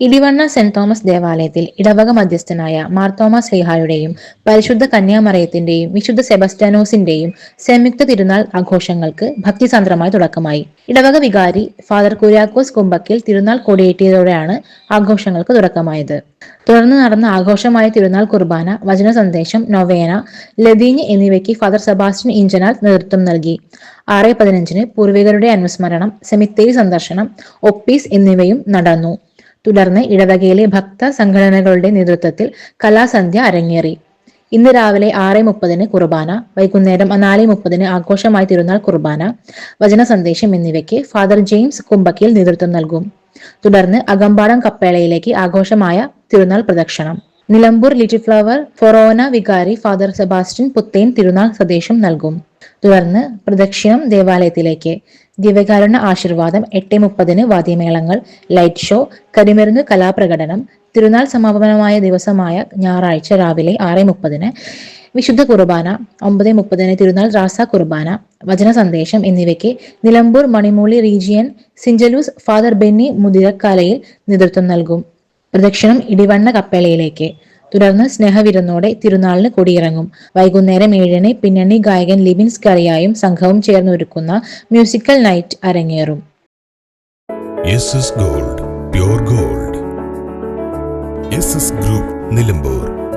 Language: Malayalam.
ഇടിവണ്ണ സെന്റ് തോമസ് ദേവാലയത്തിൽ ഇടവക മധ്യസ്ഥനായ മാർത്തോമ സ്ലിഹായുടെയും പരിശുദ്ധ കന്യാമറയത്തിന്റെയും വിശുദ്ധ സെബസ്റ്റാനോസിന്റെയും സംയുക്ത തിരുനാൾ ആഘോഷങ്ങൾക്ക് ഭക്തിസാന്ദ്രമായി തുടക്കമായി. ഇടവക വികാരി ഫാദർ കുര്യാക്കോസ് കുമ്പക്കിൽ തിരുനാൾ കൊടിയേറ്റിയതോടെയാണ് ആഘോഷങ്ങൾക്ക് തുടക്കമായത്. തുടർന്ന് നടന്ന ആഘോഷമായ തിരുനാൾ കുർബാന വചന സന്ദേശം നൊവേന ലതീഞ്ഞ് എന്നിവയ്ക്ക് ഫാദർ സെബാസ്റ്റ്യൻ ഇഞ്ചനാൽ നേതൃത്വം നൽകി. ആറ് പതിനഞ്ചിന് പൂർവികരുടെ അനുസ്മരണം സെമിത്തേരി സന്ദർശനം ഒപ്പീസ് എന്നിവയും നടന്നു. തുടർന്ന് ഇടവകയിലെ ഭക്ത സംഘടനകളുടെ നേതൃത്വത്തിൽ കലാസന്ധ്യ അരങ്ങേറി. ഇന്ന് രാവിലെ ആറ് മുപ്പതിന് കുർബാന വൈകുന്നേരം നാല് മുപ്പതിന് ആഘോഷമായി തിരുനാൾ കുർബാന വചന സന്ദേശം എന്നിവയ്ക്ക് ഫാദർ ജെയിംസ് കുമ്പക്കിൽ നേതൃത്വം നൽകും. തുടർന്ന് അകമ്പാടം കപ്പേളയിലേക്ക് ആഘോഷമായ തിരുനാൾ പ്രദക്ഷിണം. നിലമ്പൂർ ലിറ്റിൽ ഫ്ലവർ ഫൊറോന വികാരി ഫാദർ സെബാസ്റ്റ്യൻ പുത്തേൻ തിരുനാൾ സന്ദേശം നൽകും. തുടർന്ന് പ്രദക്ഷിണം ദേവാലയത്തിലേക്ക്. ദിവ്യകാരുണ്യ ആശീർവാദം എട്ട് മുപ്പതിന് വാദ്യമേളങ്ങൾ ലൈറ്റ് ഷോ കരിമരുന്ന് കലാപ്രകടനം തിരുനാൾ സമാപനമായ ദിവസമായ ഞായറാഴ്ച രാവിലെ ആറ് മുപ്പതിന് വിശുദ്ധ കുർബാന ഒമ്പത് മുപ്പതിന് തിരുനാൾ റാസ കുർബാന വചന സന്ദേശം എന്നിവയ്ക്ക് നിലമ്പൂർ മണിമൂളി റീജിയൻ സിഞ്ചലൂസ് ഫാദർ ബെന്നി മുതിരക്കാലയിൽ നേതൃത്വം നൽകും. പ്രദക്ഷിണം ഇടിവണ്ണ കപ്പേളയിലേക്ക്. തുടർന്ന് സ്നേഹവിരുന്നോടെ തിരുനാളിന് കൊടിയിറങ്ങും. വൈകുന്നേരം ഏഴിന് പിന്നണി ഗായകൻ ലിബിൻ സ്കറിയായും സംഘവും ചേർന്ന് ഒരുക്കുന്ന മ്യൂസിക്കൽ നൈറ്റ് അരങ്ങേറും. Gold gold. ഗ്രൂപ്പ് നിലമ്പൂർ.